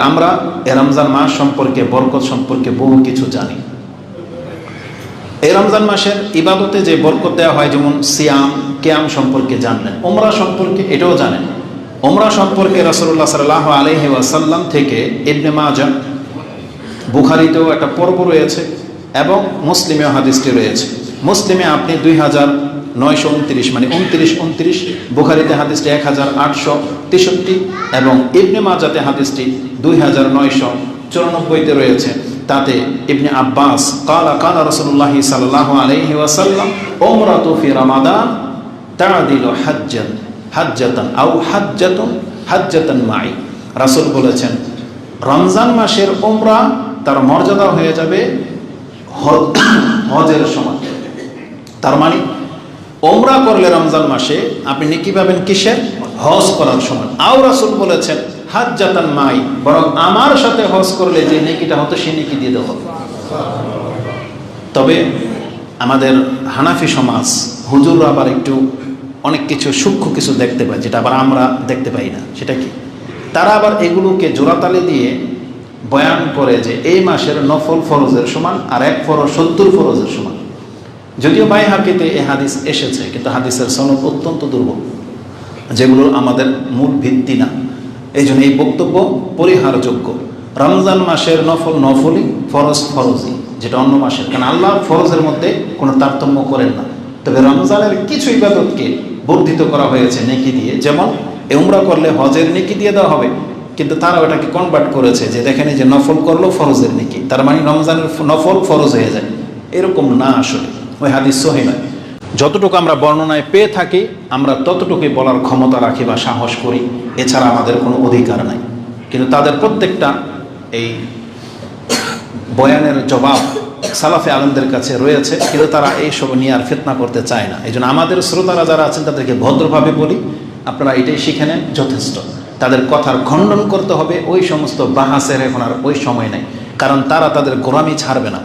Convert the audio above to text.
আমরা এ রমজান মাস সম্পর্কে, বরকত সম্পর্কে বহু কিছু জানি। এই রমজান মাসের ইবাদতে যে বরকত দেওয়া হয়, যেমন সিয়াম, কেয়াম সম্পর্কে জানলেন। ওমরা সম্পর্কে এটাও জানেন। ওমরা সম্পর্কে রসল্লাহ সাল্লাহ আলহি ওয়াসাল্লাম থেকে ইবনে মাজা বুখারিতেও একটা পর্ব রয়েছে এবং মুসলিমেও হাদিসটি রয়েছে। মুসলিমে আপনি দুই হাজার নয়শো উনত্রিশ মানে উনত্রিশ উনত্রিশ, বুখারিতে হাদিসটি এক হাজার আটশো তেষট্টি এবং ইবনে মাজাতে হাদিসটি দুই হাজার নয়শো চুরানব্বইতে রয়েছে। তাতে ইবনে আব্বাস কালা কালা রসুল্লাহি সাল্লাহ আলহি ওয়াসাল্লাম ওমরা তুফি রমাদান তাদিল হাজ্জান, হাজ্জাতান আউ হাজ্জাতুন, হাজ্জাতান মাই। রাসূল বলেছেন, রমজান মাসের ওমরা তার মর্যাদা হয়ে যাবে হজের সমান তার মানে ওমরা করলে রমজান মাসে, আপনি নেকি পাবেন কিসের? হজ করার সমান আও রাসুল বলেছেন হাজ জাতান মাই, বরং আমার সাথে হজ করলে যে নেকিটা হতো, সে নেকি দিয়ে দেওয়া তবে আমাদের হানাফি সমাজ, হুজুররা আবার একটু অনেক কিছু সূক্ষ্ম কিছু দেখতে পায়, যেটা আবার আমরা দেখতে পাই না। সেটা কি? তারা আবার এগুলোকে জোড়াতালে দিয়ে বয়ান করে যে, এই মাসের নফল ফরজের সমান আর এক ফরজ সত্তর ফরজের সমান। যদিও বাই হাকিতে এ হাদিস এসেছে, কিন্তু হাদিসের সনদ অত্যন্ত দুর্বল যেগুলো আমাদের মূল ভিত্তি না। এই জন্য এই বক্তব্য পরিহারযোগ্য। রমজান মাসের নফল নফলই ফরজ ফরজই, যেটা অন্য মাসের। কারণ আল্লাহ ফরজের মধ্যে কোনো তারতম্য করেন না। তবে রমজানের কিছু ইবাদতকে বর্ধিত করা হয়েছে নেকি দিয়ে। যেমন, এ উমরা করলে হজের নেকি দিয়ে দেওয়া হবে, কিন্তু তারা ওটাকে কনভার্ট করেছে যে দেখেন যে নফল করল ফরজের নেকি, তার মানে রমজানের নফল ফরজ হয়ে যায়। এরকম না আসলে। ওই হাদিস সহি নয়। যতটুকু আমরা বর্ণনায় পেয়ে থাকি, আমরা ততটুকুই বলার ক্ষমতা রাখি বা সাহস করি। এছাড়া আমাদের কোনো অধিকার নাই। কিন্তু তাদের প্রত্যেকটা এই বয়ানের জবাব সালাফে আলমদের কাছে রয়েছে, কিন্তু তারা এইসব নিয়ে আর ফিতনা করতে চায় না। এই জন্য আমাদের শ্রোতারা যারা আছেন, তাদেরকে ভদ্রভাবে বলি, আপনারা এটাই শিখে নেন, যথেষ্ট। তাদের কথার খণ্ডন করতে হবে, ওই সমস্ত বাহাসের এখন আর ওই সময় নেই। কারণ তারা তাদের গোলামি ছাড়বে না।